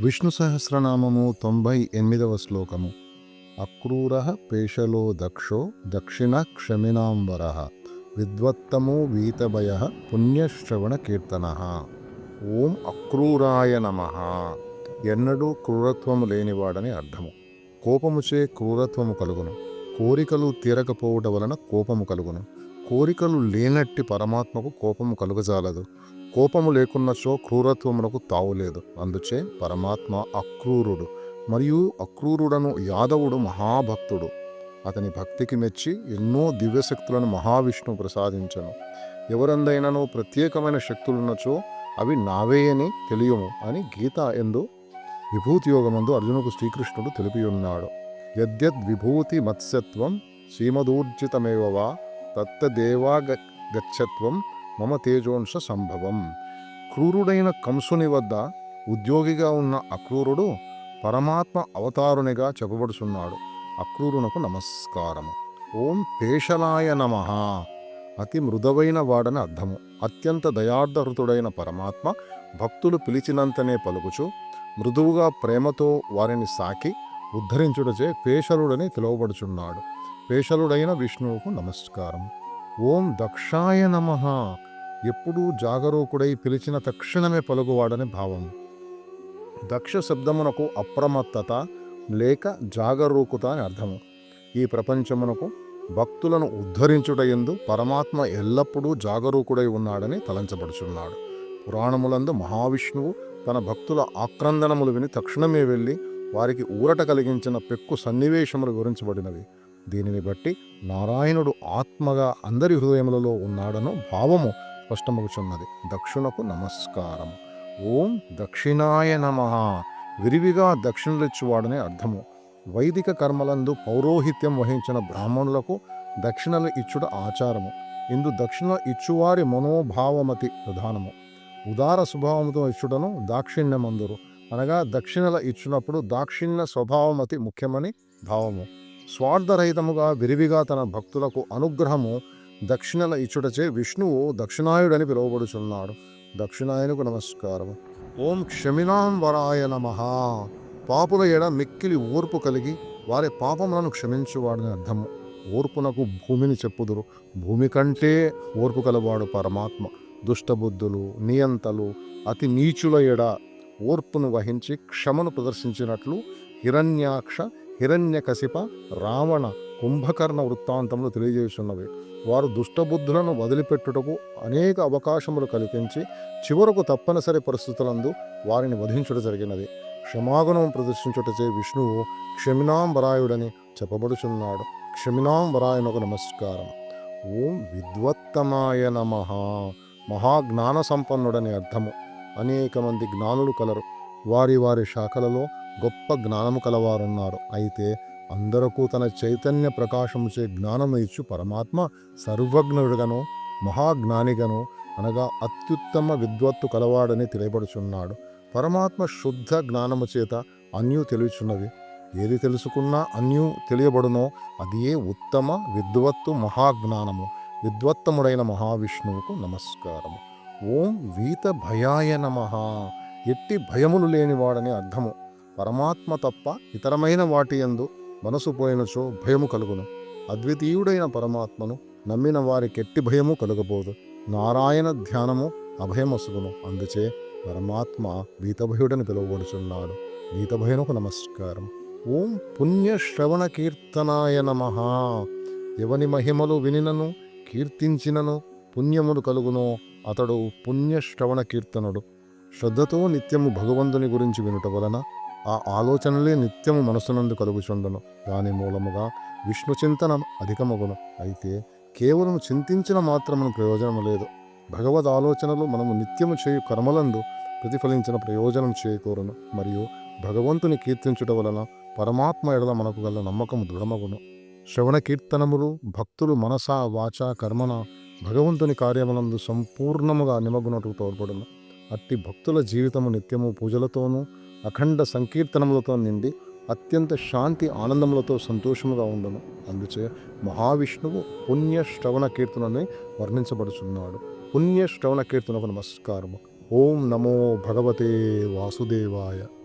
విష్ణు సహస్రనామము తొంభై ఎనిమిదవ శ్లోకము. అక్రూర పేషలో దక్షో దక్షిణ క్షమినాంబర విద్వత్తమో వీతభయ పుణ్యశ్రవణ కీర్తన. ఓం అక్రూరాయ నమ. ఎన్నడూ క్రూరత్వము లేనివాడని అర్థము. కోపముచే క్రూరత్వము కలుగును. కోరికలు తీరకపోవుట వలన కోపము కలుగును. కోరికలు లేనట్టి పరమాత్మకు కోపము కలుగజాలదు. కోపము లేకున్నచో క్రూరత్వమునకు తావులేదు అందుచే పరమాత్మ అక్రూరుడు మరియు అక్రూరుడను యాదవుడు మహాభక్తుడు. అతని భక్తికి మెచ్చి ఎన్నో దివ్యశక్తులను మహావిష్ణువు ప్రసాదించను. ఎవరందైనను ప్రత్యేకమైన శక్తులున్నచో అవి నావే అని తెలియము అని గీత ఎందు విభూతి యోగమందు అర్జునుకు శ్రీకృష్ణుడు తెలిపి ఉన్నాడు యద్యద్ విభూతి మత్స్యత్వం శ్రీమదూర్జితమేవ తత్తదేవా గ- గచ్చత్వం మమ తేజోంశ సంభవం. క్రూరుడైన కంసుని వద్ద ఉద్యోగిగా ఉన్న అక్రూరుడు పరమాత్మ అవతారునిగా చెప్పబడుచున్నాడు. అక్రూరునకు నమస్కారము. ఓం పేషలాయ నమ. అతి మృదవైన వాడని అర్థము. అత్యంత దయార్థహృతుడైన పరమాత్మ భక్తులు పిలిచినంతనే పలుకుచు మృదువుగా ప్రేమతో వారిని సాకి ఉద్ధరించుడచే పేషలుడని పిలువబడుచున్నాడు. పేషలుడైన విష్ణువుకు నమస్కారం ఓం దక్షాయ నమ. ఎప్పుడూ జాగరూకుడై పిలిచిన తక్షణమే పలుకువాడని భావం. దక్ష శబ్దమునకు అప్రమత్తత లేక జాగరూకుత అని అర్థము. ఈ ప్రపంచమునకు భక్తులను ఉద్ధరించుట ఎందు పరమాత్మ ఎల్లప్పుడూ జాగరూకుడై ఉన్నాడని తలంచబడుచున్నాడు. పురాణములందు మహావిష్ణువు తన భక్తుల ఆక్రందనములు విని తక్షణమే వెళ్ళి వారికి ఊరట కలిగించిన పెక్కు సన్నివేశములు వివరించబడినవి దీనిని బట్టి నారాయణుడు ఆత్మగా అందరి హృదయములలో ఉన్నాడను భావము స్పష్టమగుచున్నది. దక్షిణకు నమస్కారం. ఓం దక్షిణాయ నమ. విరివిగా దక్షిణలిచ్చువాడనే అర్థము. వైదిక కర్మలందు పౌరోహిత్యం వహించిన బ్రాహ్మణులకు దక్షిణలు ఇచ్చుట ఆచారము. ఇందు దక్షిణ ఇచ్చువారి మనోభావమతి ప్రధానము. ఉదార స్వభావముతో ఇచ్చుటను దాక్షిణ్యమందురు. అనగా దక్షిణల ఇచ్చినప్పుడు దాక్షిణ్య స్వభావమతి ముఖ్యమని భావము. స్వార్థరహితముగా విరివిగా తన భక్తులకు అనుగ్రహము దక్షిణల ఇచ్చుటచే విష్ణువు దక్షిణాయుడని పిలువబడుచున్నాడు. దక్షిణాయనకు నమస్కారం ఓం క్షమినాం వరాయ నమ. పాపుల ఎడ మిక్కిలి ఓర్పు కలిగి వారి పాపములను క్షమించువాడని అర్థము. ఓర్పునకు భూమిని చెప్పుదురు. భూమి కంటే ఓర్పు కలవాడు పరమాత్మ. దుష్టబుద్ధులు నియంతలు అతి నీచుల ఎడ ఓర్పును వహించి క్షమను ప్రదర్శించినట్లు హిరణ్యాక్ష హిరణ్యకశిప రావణ కుంభకర్ణ వృత్తాంతములు తెలియజేస్తున్నవి వారు దుష్టబుద్ధులను వదిలిపెట్టుటకు అనేక అవకాశములు కల్పించి చివరకు తప్పనిసరి పరిస్థితులందు వారిని వధించుట జరిగినది. క్షమాగుణం ప్రదర్శించుటచే విష్ణువు క్షమినాంబరాయుడని చెప్పబడుచున్నాడు. క్షమినాంబరాయనకు నమస్కారం. ఓం విద్వత్తమాయ నమ. మహాజ్ఞాన సంపన్నుడని అర్థము. అనేక మంది జ్ఞానులు కలరు. వారి వారి శాఖలలో గొప్ప జ్ఞానము కలవారున్నారు. అయితే అందరకు తన చైతన్య ప్రకాశముచే జ్ఞానము ఇచ్చు పరమాత్మ సర్వజ్ఞుడుగను మహాజ్ఞానిగను అనగా అత్యుత్తమ విద్వత్తు కలవాడని తెలియబడుచున్నాడు పరమాత్మ శుద్ధ జ్ఞానము చేత అన్యు తెలుచున్నవి ఏది తెలుసుకున్నా అన్యు తెలియబడునో అదియే ఉత్తమ విద్వత్తు మహాజ్ఞానము. విద్వత్తముడైన మహావిష్ణువుకు నమస్కారము. ఓం వీత భయాయ నమ. ఎట్టి భయములు లేనివాడని అర్థము. పరమాత్మ తప్ప ఇతరమైన వాటి యందు మనసు పోయినచో భయము కలుగును. అద్వితీయుడైన పరమాత్మను నమ్మిన వారికి ఎట్టి భయము కలుగబోదు. నారాయణ ధ్యానము అభయమసుగును. అందుచే పరమాత్మ వీతభయుడని పిలువబడుచున్నాడు. వీతభయునకు నమస్కారం. ఓం పుణ్యశ్రవణ కీర్తనాయ నమ. ఎవని మహిమలు వినినను కీర్తించినను పుణ్యములు కలుగునో అతడు పుణ్యశ్రవణ కీర్తనుడు. శ్రద్ధతో నిత్యము భగవంతుని గురించి వినుట వలన ఆ ఆలోచనలే నిత్యము మనసునందు కలుగుచుండను. దాని మూలముగా విష్ణు చింతన అధికమగును. అయితే కేవలం చింతించిన మాత్రమును ప్రయోజనం లేదు. భగవద్ ఆలోచనలు మనము నిత్యము చేయు కర్మలందు ప్రతిఫలించిన ప్రయోజనం చేకూరును. మరియు భగవంతుని కీర్తించుట వలన పరమాత్మ ఎడల మనకు గల నమ్మకం దృఢమగును. శ్రవణ కీర్తనములు భక్తులు మనస వాచ కర్మన భగవంతుని కార్యములందు సంపూర్ణముగా నిమగ్నటు తోడ్పడును. అట్టి భక్తుల జీవితము నిత్యము పూజలతోనూ అఖండ సంకీర్తనములతో నిండి అత్యంత శాంతి ఆనందములతో సంతోషముగా ఉండును. అందుచే మహావిష్ణువు పుణ్య శ్రవణ కీర్తనని వర్ణించబడుచున్నాడు. పుణ్య శ్రవణ కీర్తనకు నమస్కారము. ఓం నమో భగవతే వాసుదేవాయ.